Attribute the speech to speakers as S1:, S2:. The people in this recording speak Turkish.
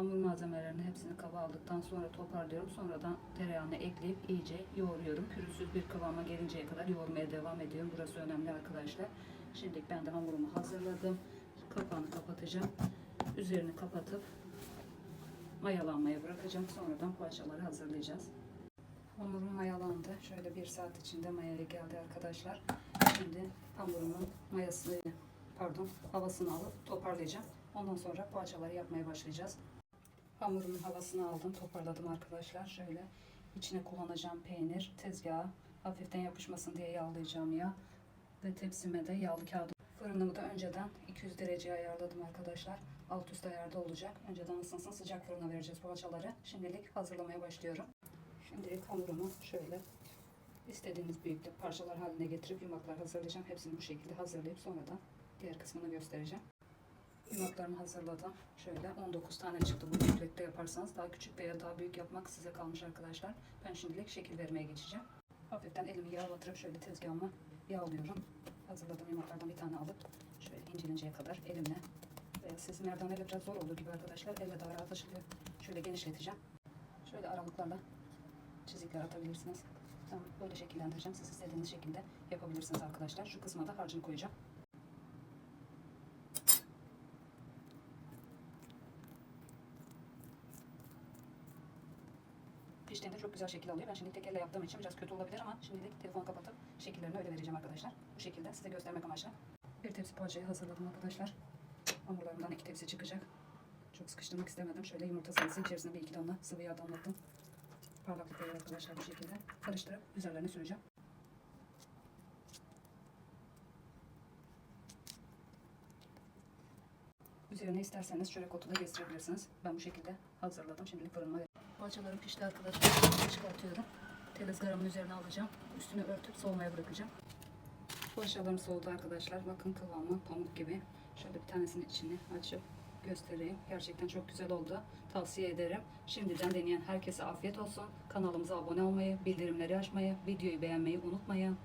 S1: Hamur malzemelerini hepsini kaba aldıktan sonra toparlıyorum. Sonradan tereyağını ekleyip iyice yoğuruyorum. Pürüzsüz bir kıvama gelinceye kadar yoğurmaya devam ediyorum. Burası önemli arkadaşlar. Şimdi ben de hamurumu hazırladım. Kapağını kapatacağım. Üzerini kapatıp mayalanmaya bırakacağım. Sonradan poğaçaları hazırlayacağız. Hamurum mayalandı. Şöyle bir saat içinde mayaya geldi arkadaşlar. Şimdi hamurumun mayasını, pardon havasını alıp toparlayacağım. Ondan sonra poğaçaları yapmaya başlayacağız. Hamurumun havasını aldım, toparladım arkadaşlar. Şöyle içine kullanacağım peynir, tezgaha hafiften yapışmasın diye yağlayacağım yağ ve tepsime de yağlı kağıdı. Fırınımı da önceden 200 dereceye ayarladım arkadaşlar. Alt üst ayarda olacak. Önceden ısınsın sıcak fırına vereceğiz poğaçaları. Şimdilik hazırlamaya başlıyorum. Şimdilik hamurumu şöyle istediğiniz büyüklük parçalar haline getirip yumaklar hazırlayacağım. Hepsini bu şekilde hazırlayıp sonradan diğer kısmını göstereceğim. Yumaklarımı hazırladım. Şöyle 19 tane çıktı. Bu büyüklükte yaparsanız daha küçük veya daha büyük yapmak size kalmış arkadaşlar. Ben şimdilik şekil vermeye geçeceğim. Hafiften elimi yağlatırıp şöyle tezgahıma yağlıyorum. Hazırladığım yumaklardan bir tane alıp şöyle incelinceye kadar elimle veya siz merdaneyle biraz zor olduğu gibi arkadaşlar elle daha rahat açılıyor. Şöyle genişleteceğim. Şöyle aralıklarla çizikler atabilirsiniz. Tamam, böyle şekillendireceğim. Siz istediğiniz şekilde yapabilirsiniz arkadaşlar. Şu kısma da harcını koyacağım. Piştiğinde çok güzel şekil alıyor. Ben şimdi tek elle yaptığım için biraz kötü olabilir ama şimdilik telefonu kapatıp şekillerini öyle vereceğim arkadaşlar. Bu şekilde size göstermek amaçlı. Bir tepsi poğaçayı hazırladım arkadaşlar. Hamurlarımdan iki tepsi çıkacak. Çok sıkıştırmak istemedim. Şöyle yumurta sarısı içerisine bir iki damla sıvı yağ damlattım. Parlaklık verir arkadaşlar bu şekilde. Karıştırıp üzerlerine süreceğim. Üzerine isterseniz çörek otu da gezdirebilirsiniz. Ben bu şekilde hazırladım. Şimdilik fırınıma Poğaçalarım pişti arkadaşlar. Çıkartıyorum. Tel ızgaramın üzerine alacağım. Üstünü örtüp soğumaya bırakacağım. Poğaçalarım soğudu arkadaşlar. Bakın kıvamı pamuk gibi. Şöyle bir tanesinin içini açıp göstereyim. Gerçekten çok güzel oldu. Tavsiye ederim. Şimdiden deneyen herkese afiyet olsun. Kanalımıza abone olmayı, bildirimleri açmayı, videoyu beğenmeyi unutmayın.